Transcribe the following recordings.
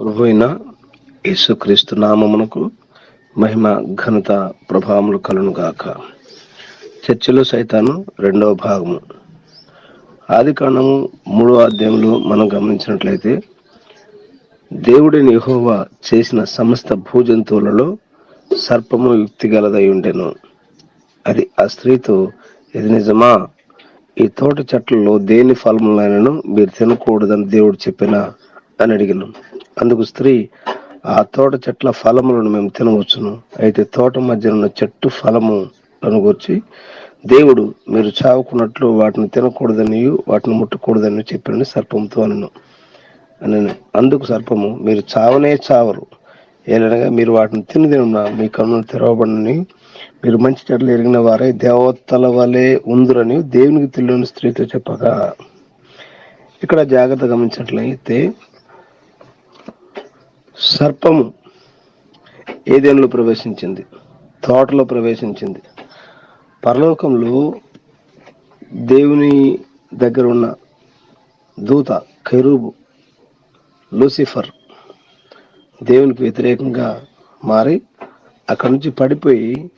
ప్రభు అయిన యేసుక్రీస్తు నామమునకు మహిమ ఘనత ప్రభావములు కలును గాక చర్చలో సైతాను రెండవ భాగము. ఆది కాండము మూడో అధ్యాయంలో మనం గమనించినట్లయితే దేవుడిని యెహోవా చేసిన సమస్త భూజంతువులలో సర్పము యుక్తి గలదై ఉండెను. అది ఆ స్త్రీతో ఇది నిజమా? ఈ తోట చెట్లలో దేని ఫలములైనను మీరు తినకూడదని దేవుడు చెప్పిన? అని అడిగిన. అందుకు స్త్రీ ఆ తోట చెట్ల ఫలములను మేము తినవచ్చును. అయితే తోట మధ్య ఉన్న చెట్టు ఫలములను గురించి దేవుడు మీరు చావుకున్నట్లు వాటిని తినకూడదని వాటిని ముట్టకూడదని చెప్పిన సర్పంతో అనను. అని అందుకు సర్పము మీరు చావనే చావరు. ఏలనగా మీరు వాటిని తినదిన మీ కన్నులు తెరవబడని మీరు మంచి చెట్లు ఎరిగిన వారే దేవతల వలె ఉందిరని దేవునికి తెలియని స్త్రీతో చెప్పగా ఇక్కడ జాగ్రత్త గమనించినట్లయితే సర్పము ఏదేనులో ప్రవేశించింది? తోటలో ప్రవేశించింది. పరలోకంలో దేవుని దగ్గర ఉన్న దూత ఖైరూబు లూసిఫర్ దేవునికి వ్యతిరేకంగా మారి అక్కడి నుంచి పడిపోయి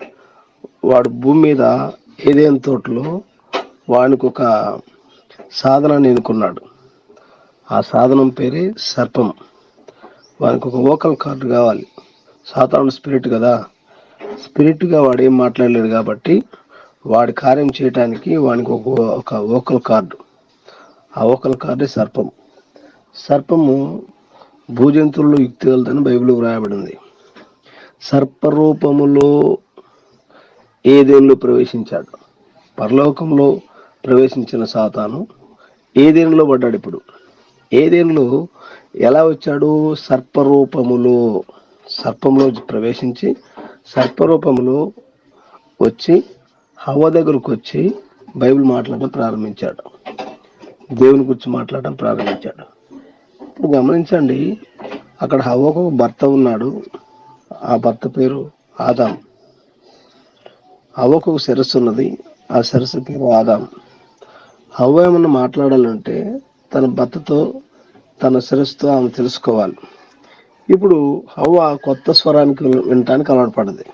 వాడు భూమి మీద ఏదేం తోటలో వానికి ఒక సాధనాన్ని ఎన్నుకున్నాడు. ఆ సాధనం పేరే సర్పం. వానికి ఒక వోకల్ కార్డు కావాలి. సాధారణ స్పిరిట్ కదా. స్పిరిట్గా వాడు ఏం మాట్లాడలేడు కాబట్టి వాడి కార్యం చేయటానికి వానికి ఒక ఒక ఓకల్ కార్డు ఆ ఓకల్ కార్డే సర్పం. సర్పము భూజంతువుల్లో యుక్తి వెళ్తాని బైబిల్ వ్రాయబడింది. సర్పరూపములో ఏదేనులో ప్రవేశించాడు? పరలోకంలో ప్రవేశించిన సాతాను ఏదేనులో పడ్డాడు ఇప్పుడు? ఏదేళ్ళు ఎలా వచ్చాడు? సర్పరూపములో సర్పంలో ప్రవేశించి సర్పరూపములో వచ్చి హవ దగ్గరకు వచ్చి బైబిల్ మాట్లాడడం ప్రారంభించాడు. దేవుని గురించి మాట్లాడడం ప్రారంభించాడు. ఇప్పుడు గమనించండి అక్కడ హవ్వకు ఒక భర్త ఉన్నాడు. ఆ భర్త పేరు ఆదాం. హవ్వకు ఒక శిరస్సు ఉన్నది. ఆ శిరస్సు పేరు ఆదాం. హవ్వ ఏమన్నా మాట్లాడాలంటే తన భర్తతో తన శిరస్సుతో ఆమె తెలుసుకోవాలి. ఇప్పుడు హవ్వ కొత్త స్వరానికి వినటానికి అలవాటు పడింది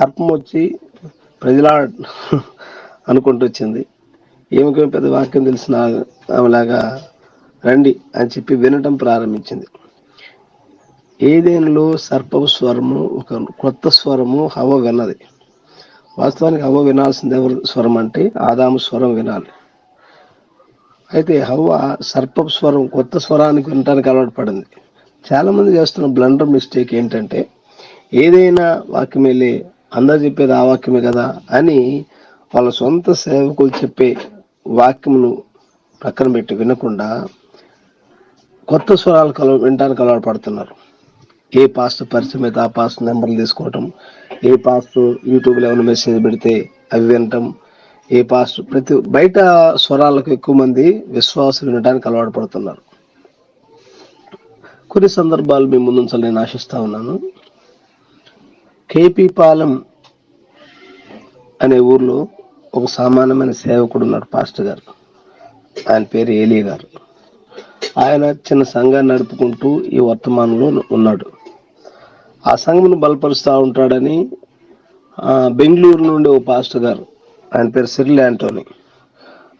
సర్పం వచ్చి ప్రజలా అనుకుంటూ వచ్చింది. ఏమికో పెద్ద వాక్యం తెలిసిన ఆమెలాగా రండి అని చెప్పి వినటం ప్రారంభించింది. ఏదేనిలో సర్పపు స్వరము ఒక కొత్త స్వరము హవ విన్నది. వాస్తవానికి హవ వినాల్సింది ఎవరు స్వరం అంటే ఆదాము స్వరం వినాలి. అయితే హవ్వ సర్ప స్వరం కొత్త స్వరానికి వినటానికి అలవాటు పడింది. చాలా మంది చేస్తున్న బ్లండర్ మిస్టేక్ ఏంటంటే ఏదైనా వాక్యం వెళ్ళి అందరు చెప్పేది ఆ వాక్యమే కదా అని వాళ్ళ సొంత సేవకులు చెప్పే వాక్యమును పక్కన పెట్టి వినకుండా కొత్త స్వరాలు కల వినడానికి అలవాటు పడుతున్నారు. ఏ పాస్ట్ పరిచయం అయితే ఆ పాస్ట్ నెంబర్లు తీసుకోవటం ఏ పాస్ట్ యూట్యూబ్లో ఏమైనా మెసేజ్ పెడితే అవి వినటం ఈ పాస్ట్ ప్రతి బయట స్వరాలకు ఎక్కువ మంది విశ్వాసం వినడానికి అలవాటు పడుతున్నారు. కొన్ని సందర్భాలు మీ ముందుంచాలని నేను ఆశిస్తా ఉన్నాను. కేపీ పాలెం అనే ఊర్లో ఒక సామాన్యమైన సేవకుడు ఉన్నాడు పాస్టర్ గారు. ఆయన పేరు ఏలి గారు. ఆయన చిన్న సంఘాన్ని నడుపుకుంటూ ఈ వర్తమానంలో ఉన్నాడు. ఆ సంఘమును బలపరుస్తూ ఉంటాడని ఆ, బెంగళూరు నుండి ఓ పాస్టర్ గారు ఆయన పేరు సిరిల్ యాంటోని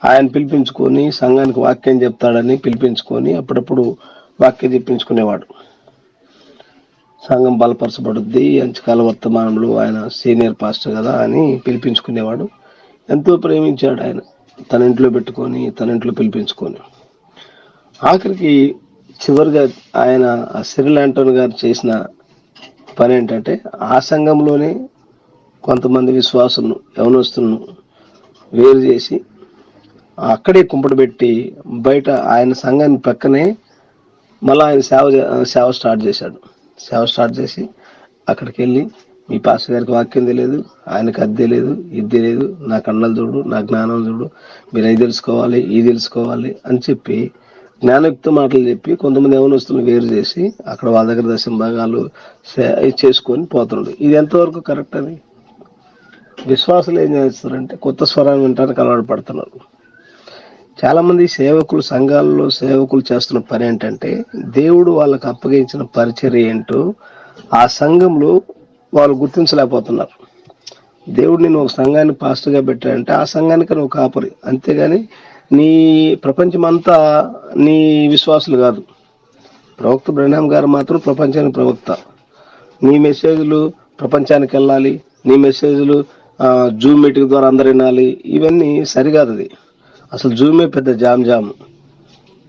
ఆయన పిలిపించుకొని సంఘానికి వాక్యం చెప్తాడని పిలిపించుకొని అప్పుడప్పుడు వాక్యం చెప్పించుకునేవాడు. సంఘం బలపరచబడుద్ది అంచకాల వర్తమానంలో ఆయన సీనియర్ పాస్టర్ కదా అని పిలిపించుకునేవాడు. ఎంతో ప్రేమించాడు ఆయన తన ఇంట్లో పెట్టుకొని తన ఇంట్లో పిలిపించుకొని. ఆఖరికి చివరిగా ఆయన ఆ సిరిల్ యాంటోన్ గారు చేసిన పని ఏంటంటే ఆ సంఘంలోనే కొంతమంది విశ్వాసులను యవనస్తులను వేరు చేసి అక్కడే కుంపటి పెట్టి బయట ఆయన సంఘాన్ని పక్కనే మళ్ళీ ఆయన సేవ సేవ స్టార్ట్ చేశాడు. సేవ స్టార్ట్ చేసి అక్కడికి వెళ్ళి మీ పాస్టర్ గారికి వాక్యం తెలియదు ఆయనకు అది తెలియదు ఇది తెలియదు నా కన్నలు చూడు నా జ్ఞానం చూడు మీరు అది తెలుసుకోవాలి ఇది తెలుసుకోవాలి అని చెప్పి జ్ఞానయుక్త మాటలు చెప్పి కొంతమంది యవనస్తులను వేరు చేసి అక్కడ వాళ్ళ దగ్గర దశమ భాగాలు సే- చేసుకొని పోతున్నాడు. ఇది ఎంతవరకు కరెక్ట్ అని విశ్వాసులు ఏం చేస్తారంటే కొత్త స్వరాన్ని వింటానికి అలవాటు పడుతున్నారు. చాలామంది సేవకులు సంఘాలలో సేవకులు చేస్తున్న పని ఏంటంటే దేవుడు వాళ్ళకు అప్పగించిన పరిచర్య ఏంటో ఆ సంఘంలో వాళ్ళు గుర్తించలేకపోతున్నారు. దేవుడు నేను ఒక సంఘాన్ని పాస్టర్గా పెట్టాడంటే ఆ సంఘానికి నువ్వు కాపరి. అంతేగాని నీ ప్రపంచం అంతా నీ విశ్వాసులు కాదు. ప్రవక్త బ్రహ్నాం గారు మాత్రం ప్రపంచానికి ప్రవక్త. నీ మెసేజ్లు ప్రపంచానికి వెళ్ళాలి. నీ మెసేజ్లు జూమ్ మీటింగ్ ద్వారా అందరు వినాలి ఇవన్నీ సరికాదు అది. అసలు జూమే పెద్ద జామ్ జామ్.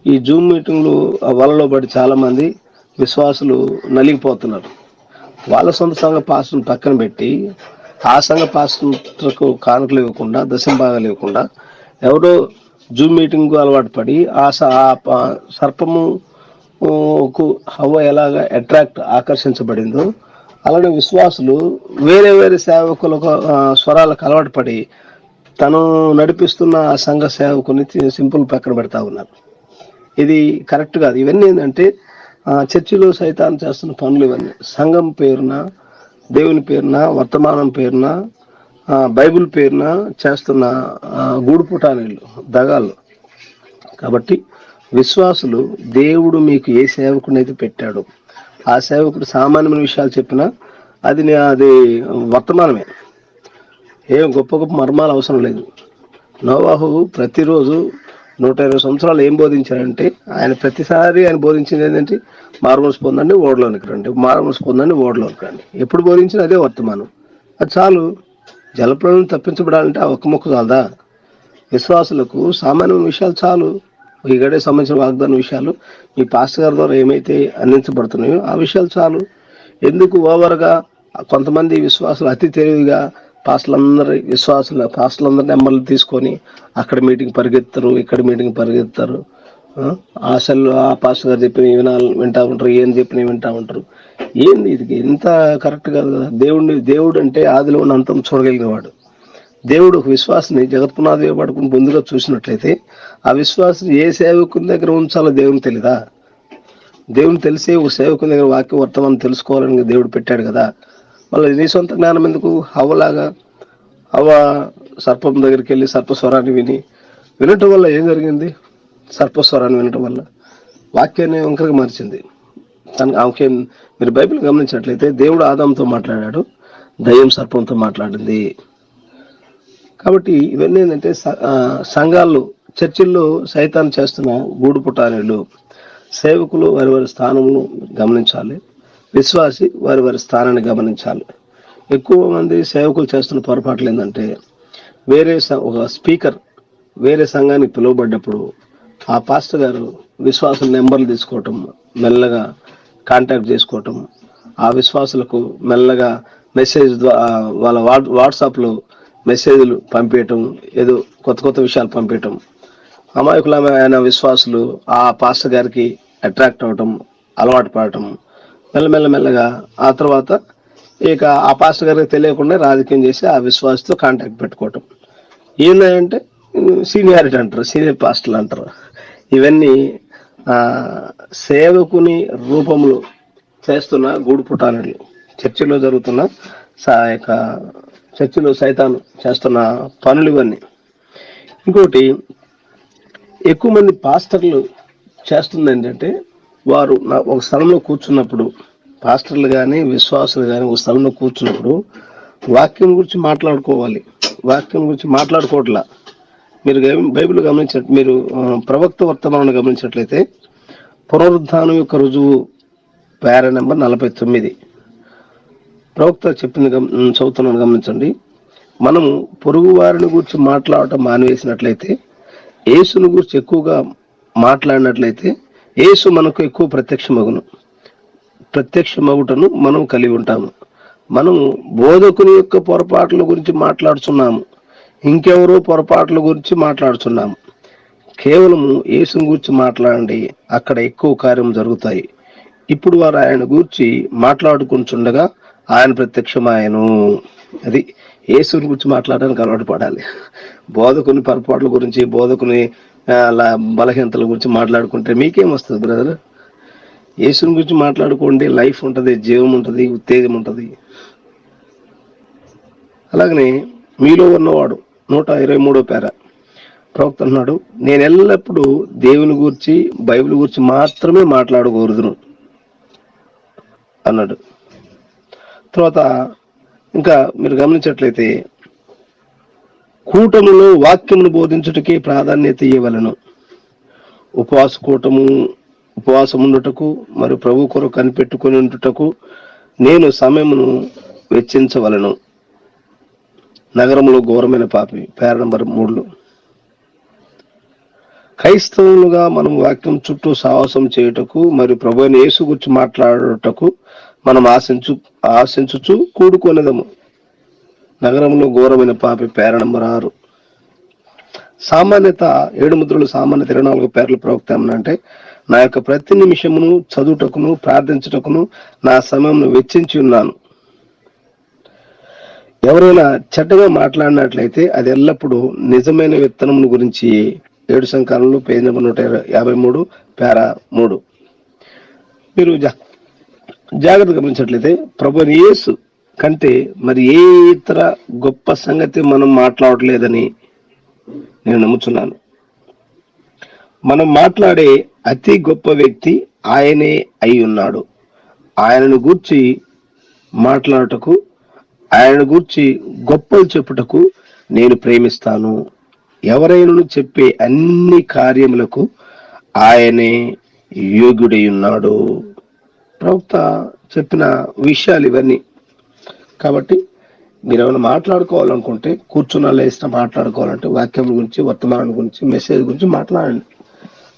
ఈ జూమ్ మీటింగ్లు వలలో పడి చాలామంది విశ్వాసులు నలిగిపోతున్నారు. వాళ్ళ సొంత సంఘ పాస్టర్ని పక్కన పెట్టి ఆ సంఘ పాస్టర్కు కానుకలు ఇవ్వకుండా దశం భాగాలు ఇవ్వకుండా ఎవరో జూమ్ మీటింగ్కు అలవాటు పడి ఆ స- ఆ సర్పము ఊ, ఎలాగ అట్రాక్ట్ ఆకర్షించబడిందో అలాగే విశ్వాసులు వేరే వేరే సేవకులకు స్వరాలకు అలవాటు పడి తను నడిపిస్తున్న ఆ సంఘ సేవకుని సింపుల్ పక్కన పెడతా ఉన్నారు. ఇది కరెక్ట్ కాదు. ఇవన్నీ ఏంటంటే చర్చిలో సైతాన్ని చేస్తున్న పనులు ఇవన్నీ. సంఘం పేరున దేవుని పేరున వర్తమానం పేరున బైబుల్ బైబిల్ పేరున చేస్తున్న గూడుపుటానీళ్ళు గూడు కాబట్టి విశ్వాసులు దేవుడు మీకు ఏ సేవకుని అయితే పెట్టాడో ఆ సేవకుడు సామాన్యమైన విషయాలు చెప్పినా అది అది వర్తమానమే. ఏం గొప్ప గొప్ప మర్మాలు అవసరం లేదు. నోవాహు ప్రతిరోజు నూట ఇరవై సంవత్సరాలు ఏం బోధించారంటే ఆయన ప్రతిసారి ఆయన బోధించింది ఏంటంటే మారుమూసి పొందండి ఓడలోనికి రండి మారుమూసి పొందండి ఓడలోనికి రండి. ఎప్పుడు బోధించినా అదే వర్తమానం. అది చాలు. జలప్రదం తప్పించబడాలంటే ఆ ఒక్క మొక్క చాలదా? విశ్వాసులకు సామాన్యమైన విషయాలు చాలు. ఈ సంబంధించిన వాగ్దాన విషయాలు మీ పాస్టర్ గారి ద్వారా ఏమైతే అందించబడుతున్నాయో ఆ విషయాలు చాలు. ఎందుకు ఓవర్గా కొంతమంది విశ్వాసులు అతి తెలివిగా పాస్టులందరి విశ్వాసుల పాస్టర్లందరి నెంబర్లు తీసుకొని అక్కడ మీటింగ్ పరిగెత్తారు ఇక్కడ మీటింగ్ పరిగెత్తారు ఆ, ఆశలు ఆ పాస్టర్ గారు చెప్పిన వినాలి వింటా ఉంటారు ఏం చెప్పిన వింటా ఉంటారు. ఏంది ఇది? ఎంత కరెక్ట్ కాదు కదా. దేవుడిని దేవుడు అంటే ఆదిలో ఉన్న అంతం చూడగలిగిన వాడు దేవుడు ఒక విశ్వాసని జగత్పునాది పడుకుని ముందుగా చూసినట్లయితే ఆ విశ్వాసం ఏ సేవకుని దగ్గర ఉంచాలో దేవుని తెలీదా? దేవుని తెలిసే ఒక సేవకుని దగ్గర వాక్య వర్తమానం తెలుసుకోవాలని దేవుడు పెట్టాడు కదా. మళ్ళీ నీ సొంత జ్ఞానం ఎందుకు? హవ్వలాగా హవ సర్పం దగ్గరికి వెళ్ళి సర్పస్వరాన్ని విని వినటం వల్ల ఏం జరిగింది? సర్పస్వరాన్ని వినటం వల్ల వాక్యాన్ని వంకరగా మార్చింది. తనకు ఆమెకే మీరు బైబిల్ గమనించినట్లయితే దేవుడు ఆదాంతో మాట్లాడాడు దయ్యం సర్పంతో మాట్లాడింది. కాబట్టి ఇవన్నీ ఏంటంటే స- సంఘాల్లో చర్చిల్లో సైతాన్ చేస్తున్న గూడు పుటానీలు సేవకులు వారి వారి స్థానమును గమనించాలి. విశ్వాసి వారి వారి స్థానాన్ని గమనించాలి. ఎక్కువ మంది సేవకులు చేస్తున్న పొరపాట్లు ఏంటంటే వేరే ఒక స్పీకర్ వేరే సంఘానికి పిలువబడ్డప్పుడు ఆ పాస్టర్ గారు విశ్వాసం నెంబర్లు తీసుకోవటం మెల్లగా కాంటాక్ట్ చేసుకోవటం ఆ విశ్వాసులకు మెల్లగా మెసేజ్ ద్వారా వాళ్ళ వాట్ వాట్సాప్లో మెసేజ్లు పంపించటం ఏదో కొత్త కొత్త విషయాలు పంపించటం అమాయకులమైన విశ్వాసులు ఆ పాస్టర్ గారికి అట్రాక్ట్ అవటం అలవాటు పడటం. మెల్లమెల్లమెల్లగా ఆ తర్వాత ఇక ఆ పాస్టర్ గారికి తెలియకుండా రాజకీయం చేసి ఆ విశ్వాసతో కాంటాక్ట్ పెట్టుకోవటం. ఏంటంటే సీనియారిటీ అంటారు సీనియర్ పాస్టర్లు అంటారు. ఇవన్నీ సేవకుని రూపంలో చేస్తున్న గూడు పుటానులు చర్చిలో జరుగుతున్న సా యొక్క చర్చిలో సైతాను చేస్తున్న పనులు ఇవన్నీ. ఇంకోటి ఎక్కువ మంది పాస్టర్లు చేస్తుంది ఏంటంటే వారు నా- ఒక స్థలంలో కూర్చున్నప్పుడు పాస్టర్లు కానీ విశ్వాసులు కానీ ఒక స్థలంలో కూర్చున్నప్పుడు వాక్యం గురించి మాట్లాడుకోవాలి. వాక్యం గురించి మాట్లాడుకోవట్లా. మీరు బైబిల్ గమనించ మీరు ప్రవక్త వర్తమానాన్ని గమనించినట్లయితే పునరుద్ధానం యొక్క రుజువు పేర నెంబర్ నలభై తొమ్మిది. ప్రవక్త చెప్పింది చదువుతున్నాను గమనించండి. మనము పొరుగు వారిని గురించి మాట్లాడటం మానివేసినట్లయితే యేసును గురించి ఎక్కువగా మాట్లాడినట్లయితే యేసు మనకు ఎక్కువ ప్రత్యక్షమగును. ప్రత్యక్షమగుటను మనం కలిగి ఉంటాము. మనము బోధకుని యొక్క పొరపాట్ల గురించి మాట్లాడుతున్నాము ఇంకెవరో పొరపాట్ల గురించి మాట్లాడుతున్నాము కేవలము యేసుని గురించి మాట్లాడండి అక్కడ ఎక్కువ కార్యం జరుగుతాయి. ఇప్పుడు వారు ఆయన గురించి మాట్లాడుకుంటుండగా ఆయన ప్రత్యక్షమాయను అది యేసుని గురించి మాట్లాడడానికి అలవాటు పడాలి. బోధకుని పొరపాట్ల గురించి బోధకుని అలా బలహీనతల గురించి మాట్లాడుకుంటే మీకేం వస్తుంది బ్రదర్? యేసుని గురించి మాట్లాడుకోండి లైఫ్ ఉంటుంది జీవం ఉంటుంది ఉత్తేజం ఉంటుంది. అలాగనే మీలో ఉన్నవాడు నూట ఇరవై మూడో పేర. ప్రవక్త అన్నాడు నేను ఎల్లప్పుడూ దేవుని గురించి బైబిల్ గురించి మాత్రమే మాట్లాడకూడదును. అన్నాడు. తర్వాత ఇంకా మీరు గమనించట్లయితే కూటములో వాక్యమును బోధించుటకే ప్రాధాన్యత ఇవ్వవలను ఉపవాస కూటము ఉపవాసం ఉండుటకు మరియు ప్రభు కొరకు కనిపెట్టుకుని ఉండుటకు నేను సమయమును వెచ్చించవలను. నగరంలో ఘోరమైన పాపి పేర నంబర్ మూడులో క్రైస్తవులుగా మనం వాక్యం చుట్టూ సాహసం చేయుటకు మరియు ప్రభు అయిన యేసు గురించి మాట్లాడుటకు మనం ఆశించు ఆశించుచు కూడుకొనదము. నగరంలో ఘోరమైన పాపి పేర నంబర్ ఆరు సామాన్యత ఏడు ముద్రలు సామాన్యత ఇరవై నాలుగు పేర్లు ప్రవక్త ఏమనంటే నా యొక్క ప్రతి నిమిషమును చదువుటకును ప్రార్థించుటకును నా సమయంను వెచ్చించి ఉన్నాను. ఎవరైనా చెడ్డగా మాట్లాడినట్లయితే అది ఎల్లప్పుడూ నిజమైన విత్తనం గురించి ఏడు సంకాలంలో పేజ్ నెంబర్ నూట యాభై మూడు పేర మూడు. మీరు జా జాగ్రత్త గమనించినట్లయితే ప్రభు యేసు కంటే మరి ఏ ఇతర గొప్ప సంగతి మనం మాట్లాడలేదని నేను నమ్ముతున్నాను మనం మాట్లాడే అతి గొప్ప వ్యక్తి ఆయనే అయి ఉన్నాడు. ఆయనను గూర్చి మాట్లాడుటకు ఆయన గూర్చి గొప్పలు చెప్పుటకు నేను ప్రేమిస్తాను. ఎవరైనా చెప్పే అన్ని కార్యములకు ఆయనే యోగ్యుడై ఉన్నాడు. ప్రవక్త చెప్పిన విషయాలు ఇవన్నీ. కాబట్టి మీరు ఏమైనా మాట్లాడుకోవాలనుకుంటే కూర్చున్న లేసిన మాట్లాడుకోవాలంటే వాక్యం గురించి వర్తమానం గురించి మెసేజ్ గురించి మాట్లాడండి.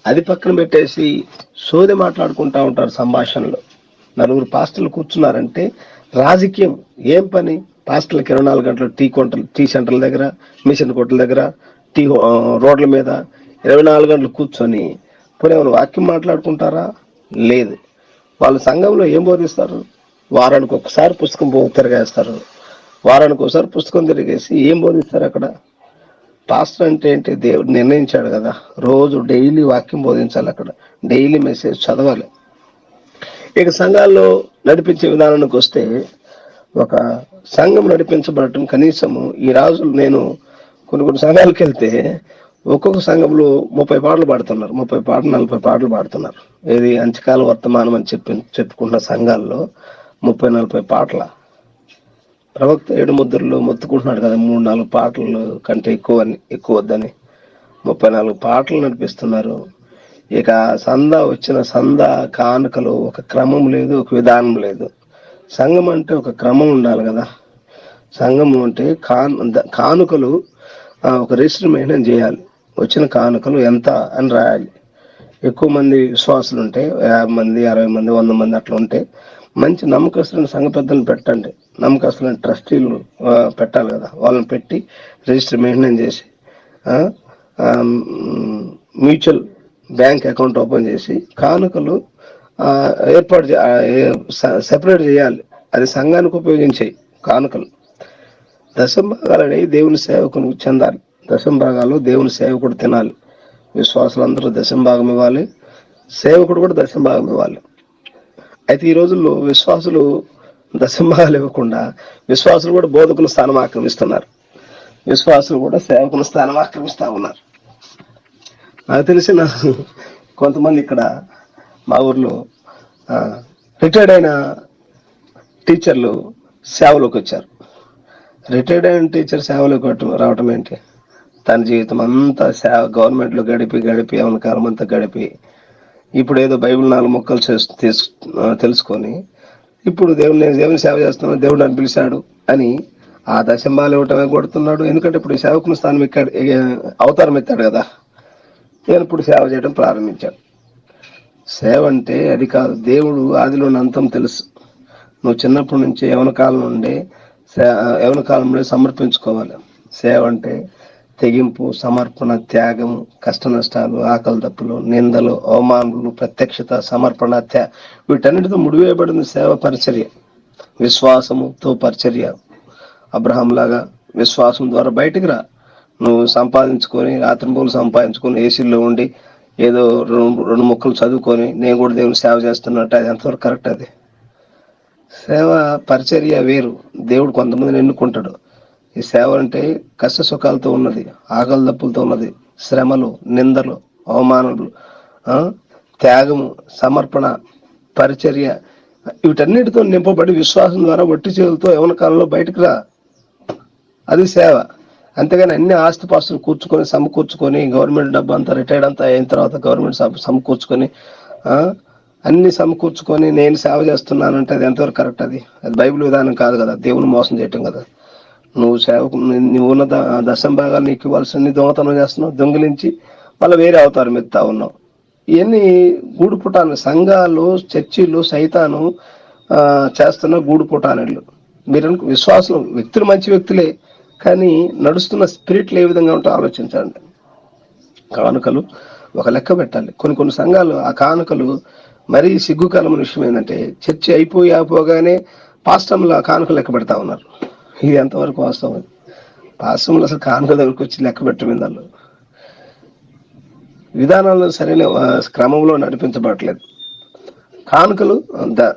అది పక్కన పెట్టేసి సోది మాట్లాడుకుంటా ఉంటారు సంభాషణలో. నలుగురు పాస్టర్లు కూర్చున్నారంటే రాజకీయం ఏం పని? పాస్టర్లకు ఇరవై నాలుగు గంటలు టీ కొంటలు టీ సెంటర్ల దగ్గర మిషన్ కొట్ల దగ్గర టీ రోడ్ల మీద ఇరవై నాలుగు గంటలు కూర్చొని పోనీ ఏమైనా వాక్యం మాట్లాడుకుంటారా? లేదు. వాళ్ళ సంఘంలో ఏం బోధిస్తారు? వారానికి ఒకసారి పుస్తకం తిరగేస్తారు. వారానికి ఒకసారి పుస్తకం తిరిగేసి ఏం బోధిస్తారు అక్కడ? పాస్టర్ అంటే ఏంటి? దేవుడు నిర్ణయించాడు కదా. రోజు డైలీ వాక్యం బోధించాలి అక్కడ. డైలీ మెసేజ్ చదవాలి. ఇక సంఘాల్లో నడిపించే విధానానికి వస్తే ఒక సంఘం నడిపించబడటం కనీసము. ఈ రాజులు నేను కొన్ని కొన్ని సంఘాలకు వెళ్తే ఒక్కొక్క సంఘంలో ముప్పై పాటలు పాడుతున్నారు. ముప్పై పాటలు నలభై పాటలు పాడుతున్నారు. ఇది అంచకాల వర్తమానం అని చెప్పి చెప్పుకున్న సంఘాల్లో ముప్పై నలభై పాటల. ప్రవక్త ఏడు ముద్రలు మొత్తుకుంటున్నాడు కదా మూడు నాలుగు పాటలు కంటే ఎక్కువ అని ఎక్కువ వద్దని. ముప్పై నాలుగు పాటలు నడిపిస్తున్నారు. ఇక సంద వచ్చిన సంద కానుకలు ఒక క్రమం లేదు ఒక విధానం లేదు. సంఘం అంటే ఒక క్రమం ఉండాలి కదా. సంఘం అంటే కాన్ కానుకలు ఒక రిజిస్టర్ మెయింటైన్ చేయాలి. వచ్చిన కానుకలు ఎంత అని రాయాలి. ఎక్కువ మంది విశ్వాసులు ఉంటే యాభై మంది అరవై మంది వంద మంది అట్లా ఉంటే మంచి నమ్మకస్తులైన సంఘ పెద్దలను పెట్టండి. నమ్మకస్తులైన ట్రస్టీలు పెట్టాలి కదా. వాళ్ళని పెట్టి రిజిస్టర్ మెయింటైన్ చేసి మ్యూచువల్ బ్యాంక్ అకౌంట్ ఓపెన్ చేసి కానుకలు ఏర్పాటు సెపరేట్ చేయాలి. అది సంఘానికి ఉపయోగించే కానుకలు. దశం దేవుని సేవకునికి చెందాలి. దశం భాగాలు దేవుని సేవకుడు తినాలి. విశ్వాసులందరూ దశం భాగం ఇవ్వాలి. సేవకుడు కూడా దశంభాగం ఇవ్వాలి. అయితే ఈ రోజుల్లో విశ్వాసులు దశం భాగాలు ఇవ్వకుండా విశ్వాసులు కూడా బోధకుల స్థానం ఆక్రమిస్తున్నారు. విశ్వాసులు కూడా సేవకుల స్థానం ఆక్రమిస్తూ ఉన్నారు. నాకు తెలిసిన కొంతమంది ఇక్కడ మా ఊర్లో రిటైర్డ్ అయిన టీచర్లు సేవలోకి వచ్చారు. రిటైర్డ్ అయిన టీచర్ సేవలోకి రావటం ఏంటి? తన జీవితం అంతా సేవ గవర్నమెంట్లో గడిపి గడిపి ఆమె కాలం అంతా గడిపి ఇప్పుడు ఏదో బైబిల్ నాలుగు మొక్కలు చేస్- తెలుసుకొని ఇప్పుడు దేవుని నేను దేవుని సేవ చేస్తున్నాను దేవుడు నన్ను పిలిచాడు అని ఆ దశంబాలు ఇవ్వటమే కొడుతున్నాడు. ఎందుకంటే ఇప్పుడు సేవకుని స్థానం ఎక్కాడు అవతారం ఎత్తాడు కదా. నేను ఇప్పుడు సేవ చేయడం ప్రారంభించాడు సేవ అంటే అది కాదు. దేవుడు ఆదిలో అంతం తెలుసు. నువ్వు చిన్నప్పటి నుంచి యవన కాలం నుండి సే- యవన కాలం నుండి సమర్పించుకోవాలి. సేవ అంటే తెగింపు సమర్పణ త్యాగం కష్ట నష్టాలు ఆకలి తప్పులు నిందలు అవమానులు ప్రత్యక్షత సమర్పణ త్యా వీటన్నిటితో ముడివేయబడింది సేవ పరిచర్య. విశ్వాసముతో పరిచర్య. అబ్రహం లాగా విశ్వాసం ద్వారా బయటికి రా. నువ్వు సంపాదించుకొని రాత్రిపూలు సంపాదించుకొని ఏసీలో ఉండి ఏదో రెండు రెండు ముక్కలు చదువుకొని నేను కూడా దేవుని సేవ చేస్తున్నట్టు అది ఎంతవరకు కరెక్ట్ అది? సేవ పరిచర్య వేరు. దేవుడు కొంతమందిని ఎన్నుకుంటాడు. ఈ సేవ అంటే కష్ట సుఖాలతో ఉన్నది ఆకలి దప్పులతో ఉన్నది శ్రమలు నిందలు అవమానాలు త్యాగము సమర్పణ పరిచర్య వీటన్నిటితో నింపబడి విశ్వాసం ద్వారా వట్టి చేతులతో యవన కాలంలో బయటకు రా. అది సేవ. అంతేగాని అన్ని ఆస్తిపాస్తులు కూర్చుకొని సమకూర్చుకొని గవర్నమెంట్ డబ్బు అంతా రిటైర్డ్ అంతా అయిన తర్వాత గవర్నమెంట్ సమకూర్చుకొని అన్ని సమకూర్చుకొని నేను సేవ చేస్తున్నానంటే అది ఎంతవరకు కరెక్ట్ అది? అది బైబిల్ విధానం కాదు కదా దేవుని మోసం చేయటం కదా. నువ్వు సేవకు నువ్వు ఉన్న దశం భాగాలు నీకు ఇవ్వాల్సిన దొంగతనం చేస్తున్నావు దొంగిలించి మళ్ళీ వేరే అవతారం ఎత్తా ఉన్నావు. ఇవన్నీ గూడు పుటాను సంఘాలు చర్చిలు సైతాను చేస్తున్న గూడు పుటానులు మీరు విశ్వాసం వ్యక్తులు మంచి వ్యక్తులే కానీ నడుస్తున్న స్పిరిట్లు ఏ విధంగా ఉంటో ఆలోచించండి. కానుకలు ఒక లెక్క పెట్టాలి. కొన్ని కొన్ని సంఘాలు ఆ కానుకలు మరీ సిగ్గుకాలం విషయం ఏంటంటే చర్చి అయిపోయి అయిపోగానే పాస్టంలో ఆ కానుకలు లెక్క పెడతా ఉన్నారు. ఇది ఎంతవరకు వాస్తవం పాస్టంలో అసలు కానుక దగ్గరకు వచ్చి లెక్క పెట్టడం దానిలో విధానాలు సరైన క్రమంలో నడిపించబడట్లేదు. కానుకలు ద-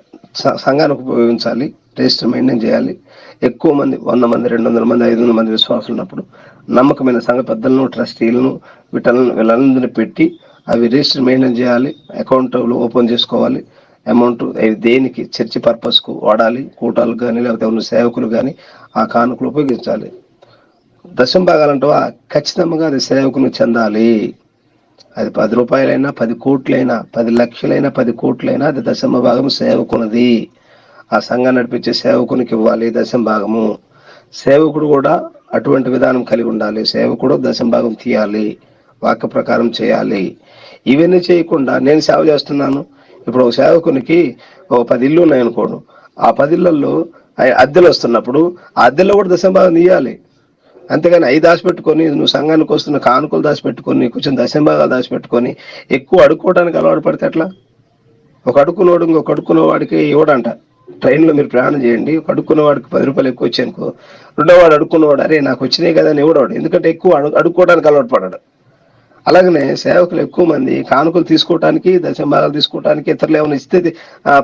సంఘానికి ఉపయోగించాలి రిజిస్టర్ మెయింటైన్ చేయాలి. ఎక్కువ మంది వంద మంది రెండు వందల మంది ఐదు వందల మంది విశ్వాసులు ఉన్నప్పుడు నమ్మకమైన సంఘ పెద్దలను ట్రస్టీలను వీటలను వీళ్ళందరినీ పెట్టి అవి రిజిస్టర్ మెయింటైన్ చేయాలి అకౌంట్ ఓపెన్ చేసుకోవాలి. అమౌంట్ అవి దేనికి చర్చి పర్పస్కు వాడాలి కూటాలు కానీ లేకపోతే ఉన్న సేవకులు కానీ ఆ కానుకలు ఉపయోగించాలి. దశం భాగాలంటవా? ఖచ్చితంగా అది సేవకుని చెందాలి. అది పది రూపాయలైనా పది కోట్లైనా పది లక్షలైనా పది కోట్లైనా అది దశమ భాగం సేవకునిది. ఆ సంఘం నడిపించే సేవకునికి ఇవ్వాలి దశం భాగము. సేవకుడు కూడా అటువంటి విధానం కలిగి ఉండాలి. సేవకుడు దశం భాగం తీయాలి. వాక్య ప్రకారం చేయాలి. ఇవన్నీ చేయకుండా నేను సేవ చేస్తున్నాను. ఇప్పుడు ఒక సేవకునికి ఒక పది ఇల్లు ఉన్నాయనుకోడు. ఆ పది ఇళ్ళలో అద్దెలు వస్తున్నప్పుడు ఆ అద్దెలో కూడా దశం భాగం తీయాలి. అంతేగాని అవి దాచిపెట్టుకొని నువ్వు సంఘానికి వస్తున్న కానుకలు దాచిపెట్టుకొని కొంచెం దశంభాగాలు దాచిపెట్టుకొని ఎక్కువ అడుక్కోవడానికి అలవాటు పడితే ఎట్లా? ఒక అడుక్కునోడు ఇంకొక అడుక్కున్న వాడికి ఇవ్వడంట. ట్రైన్లో మీరు ప్రయాణం చేయండి. ఒక అడుక్కున్న వాడికి పది రూపాయలు ఎక్కువ వచ్చాయనుకో రెండో వాడు అడుక్కున్నవాడు అరే నాకు వచ్చినాయి కదా అని ఇవ్వడవాడు ఎందుకంటే ఎక్కువ అడుక్కోవడానికి అలవాటు పడ్డాడు అలాగనే సేవకులు ఎక్కువ మంది కానుకలు తీసుకోవడానికి దశంభాగాలు తీసుకోవడానికి ఇతరులు ఏమైనా ఇస్తే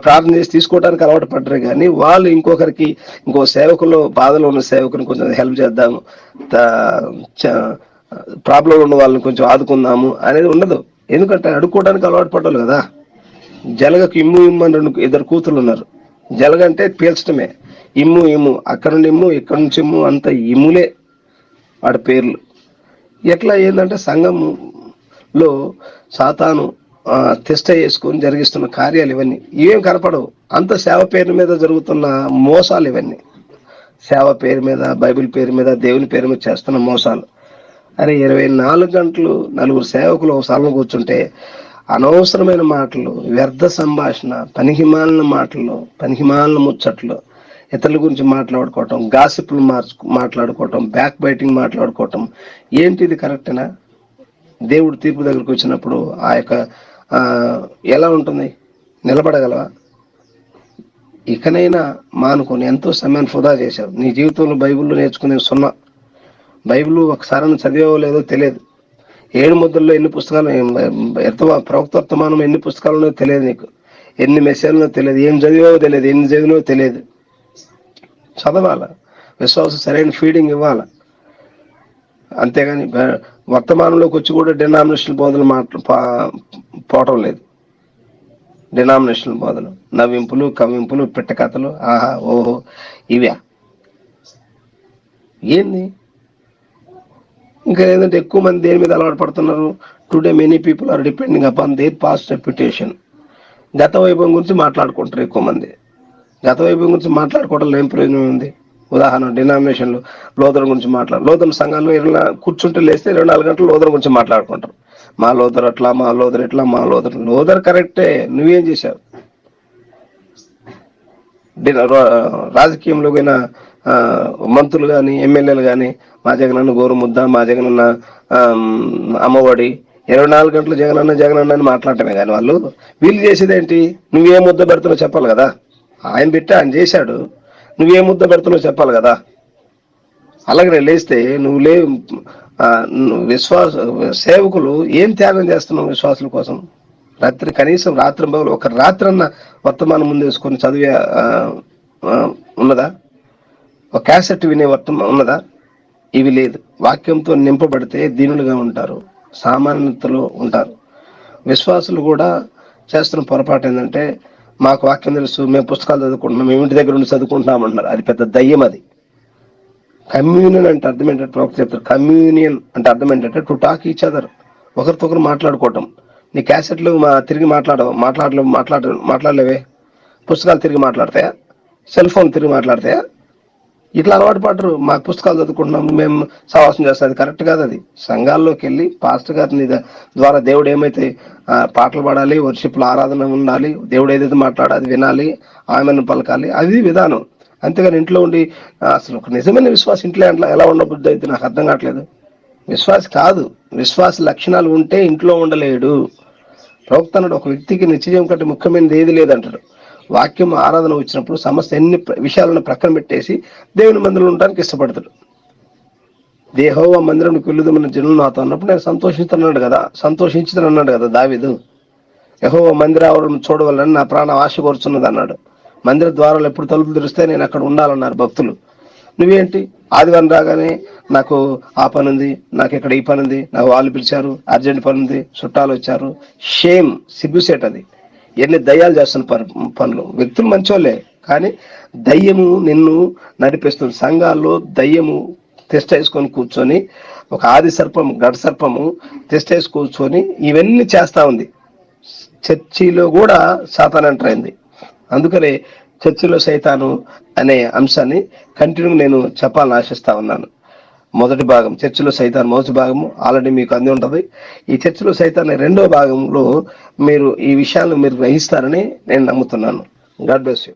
ప్రార్థన చేసి తీసుకోవడానికి అలవాటు పడ్డారు కానీ వాళ్ళు ఇంకొకరికి ఇంకో సేవకులు బాధలో ఉన్న సేవకుని కొంచెం హెల్ప్ చేద్దాము ప్రాబ్లం ఉన్న వాళ్ళని కొంచెం ఆదుకుందాము అనేది ఉండదు. ఎందుకంటే అడుక్కోవడానికి అలవాటు పడ్డారు కదా. జలగకు ఇమ్ము ఇమ్ము అని రెండు ఇద్దరు కూతురు ఉన్నారు. జలగ అంటే పీల్చడమే ఇమ్ము ఇమ్ము అక్కడ నుండి ఇమ్ము ఇక్కడ నుంచి ఇమ్ము అంత ఇమ్ములే వాడి పేర్లు. ఎట్లా ఏంటంటే లో సాతాను తిష్ట చేసుకొని జరిగిస్తున్న కార్యాలు ఇవన్నీ. ఇవేం కనపడవు. అంత సేవ పేరు మీద జరుగుతున్న మోసాలు ఇవన్నీ. సేవ పేరు మీద బైబిల్ పేరు మీద దేవుని పేరు మీద చేస్తున్న మోసాలు. అరే ఇరవై నాలుగు గంటలు నలుగురు సేవకులు ఒక స్థలం కూర్చుంటే అనవసరమైన మాటలు వ్యర్థ సంభాషణ పనికిమాలిన మాటలు పనికిమాలిన ముచ్చట్లు ఇతరుల గురించి మాట్లాడుకోవటం గాసిప్లు మార్చు మాట్లాడుకోవటం బ్యాక్ బైటింగ్ మాట్లాడుకోవటం ఏంటి ఇది కరెక్టేనా దేవుడు తీర్పు దగ్గరకు వచ్చినప్పుడు ఆ యొక్క ఎలా ఉంటుంది? నిలబడగలవా? ఇకనైనా మానుకొని ఎంతో సమయాన్ని వృధా చేశావు. నీ జీవితంలో బైబిల్లో నేర్చుకునే సున్నా. బైబిల్ ఒకసారి చదివావో లేదో తెలియదు. ఏడు ముద్రల్లో ఎన్ని పుస్తకాలు ఎంత ప్రవక్తవర్తమానం ఎన్ని పుస్తకాలు ఉన్నాయో తెలియదు నీకు. ఎన్ని మెసేజ్లో తెలియదు. ఏం చదివావో తెలియదు. ఎన్ని చదివినో తెలియదు. చదవాల? విశ్వాసం సరైన ఫీడింగ్ ఇవ్వాలి? అంతేగాని బ- వర్తమానంలోకి వచ్చి కూడా డినామినేషన్ బోధలు మాట్లా పా- పోవటం లేదు. డినామినేషన్ బోధలు. నవ్వింపులు కవింపులు పిట్టకథలు ఆహా ఓహో ఇవే. ఏంది? ఇంకా ఏంటంటే ఎక్కువ మంది దేని మీద అలవాటు పడుతున్నారు? Today many people are depending upon their past reputation గత వైభవం గురించి మాట్లాడుకుంటారు ఎక్కువ మంది. గత వైభవం గురించి మాట్లాడుకోవడంలో ఏం ప్రయోజనం ఉంది? ఉదాహరణ డినామినేషన్లు లోతరం గురించి మాట్లాడు లోతరం సంఘంలో ఇరవై కూర్చుంటే లేస్తే ఇరవై నాలుగు గంటలు లోతరం గురించి మాట్లాడుకుంటారు. మా లోతరు అట్లా మా లోతరు ఎట్లా మా లోతరు లోతరు కరెక్టే నువ్వేం చేశావు? రాజకీయంలో పోయిన ఆ, మంత్రులు కానీ ఎమ్మెల్యేలు కానీ మా జగనన్న గోరుముద్ద మా జగనన్న అమ్మఒడి ఇరవై నాలుగు గంటలు జగనన్న జగనన్న అని మాట్లాడటమే కానీ వాళ్ళు వీళ్ళు చేసేది ఏంటి నువ్వే ముద్ద పెడుతున్నావు చెప్పాలి కదా. ఆయన పెట్టి ఆయన చేశాడు. నువ్వే ముద్ద పెడుతున్నావు చెప్పాలి కదా. అలాగే లేస్తే నువ్వు లే విశ్వాస సేవకులు ఏం త్యాగం చేస్తున్నావు విశ్వాసుల కోసం? రాత్రి కనీసం రాత్రి బదులు ఒక రాత్రి అన్న వర్తమానం ముందు వేసుకొని చదివే ఉన్నదా? ఒక క్యాసెట్ వినే వర్తమానం ఉన్నదా? ఇవి లేదు. వాక్యంతో నింపబడితే దీనులుగా ఉంటారు. సామాన్యతలో ఉంటారు. విశ్వాసులు కూడా చేస్తున్న పొరపాటు ఏంటంటే మాకు వాక్యం తెలుసు మేము పుస్తకాలు చదువుకుంటున్నాం మేము ఇంటి దగ్గర ఉండి చదువుకుంటున్నాం అంటున్నారు అది పెద్ద దయ్యం అది. కమ్యూనియన్ అంటే అర్థం ఏంటంటే ప్రవక్త చెప్తారు కమ్యూనియన్ అంటే అర్థం ఏంటంటే టు టాక్ ఈచ్ అదర్ ఒకరితో ఒకరు మాట్లాడుకోవటం. నీ క్యాసెట్లు మా తిరిగి మాట్లాడవు మాట్లాడలేవు మాట్లాడ మాట్లాడలేవే. పుస్తకాలు తిరిగి మాట్లాడతాయా? సెల్ ఫోన్ తిరిగి మాట్లాడతాయా? ఇట్లా అలవాటు పడరు మాకు పుస్తకాలు చదువుకుంటున్నాం మేము సహవాసం చేస్తాం. అది కరెక్ట్ కాదు అది. సంఘాల్లోకి వెళ్ళి పాస్టర్ గారి ద్వారా దేవుడు ఏమైతే పాటలు పాడాలి వర్షిప్లో ఆరాధన ఉండాలి దేవుడు ఏదైతే మాట్లాడాలి అది వినాలి ఆమెను పలకాలి అది విధానం. అంతేగాని ఇంట్లో ఉండి అసలు ఒక నిజమైన విశ్వాసం ఇంట్లో ఎట్లా ఎలా ఉండబుద్ధి అయితే నాకు అర్థం కావట్లేదు. విశ్వాస కాదు. విశ్వాస లక్షణాలు ఉంటే ఇంట్లో ఉండలేడు. ప్రవక్త ఒక వ్యక్తికి నిత్యజీవం కంటే ముఖ్యమైనది ఏది లేదంటాడు. వాక్యం ఆరాధన వచ్చినప్పుడు సమస్త ఎన్ని విషయాలను ప్రక్కన పెట్టేసి దేవుని మందిరంలో ఉండడానికి ఇష్టపడతాడు. దేహోవ మందిరంకి వెళ్ళుదమన్న జనులు నాతో అన్నప్పుడు నేను సంతోషిస్తున్నాడు కదా సంతోషించుతాను అన్నాడు కదా దావిదు. యహోవ మందిర చూడవాలని నా ప్రాణం ఆశ కోరుచున్నది అన్నాడు. మందిర ద్వారాలు ఎప్పుడు తలుపులు తెరిస్తే నేను అక్కడ ఉండాలన్నారు భక్తులు. నువ్వేంటి? ఆదివారం రాగానే నాకు ఆ పని ఉంది నాకు ఇక్కడ ఈ పని ఉంది నాకు వాళ్ళు పిలిచారు అర్జెంట్ పని ఉంది చుట్టాలు వచ్చారు. షేమ్ సిగ్గుసేట్ అది ఎన్ని దయ్యాలు చేస్తున్న పనులు. వ్యక్తులు మంచోళ్ళే కానీ దయ్యము నిన్ను నడిపిస్తుంది. సంఘాల్లో దయ్యము టెస్ట్ వేసుకొని కూర్చొని ఒక ఆది సర్పం గడ సర్పము టెస్ట్ వేసి కూర్చొని ఇవన్నీ చేస్తా ఉంది. చర్చిలో కూడా సాతాన్ ఎంటర్ అయింది అందుకనే చర్చిలో సైతాను అనే అంశాన్ని కంటిన్యూ నేను చెప్పాలని ఆశిస్తా ఉన్నాను. మొదటి భాగం చర్చిలో సైతాన్ మొదటి భాగము ఆల్రెడీ మీకు అంది ఉంటుంది. ఈ చర్చిలో సైతాన్ రెండో భాగంలో మీరు ఈ విషయాలను మీరు గ్రహిస్తారని నేను నమ్ముతున్నాను. God bless you.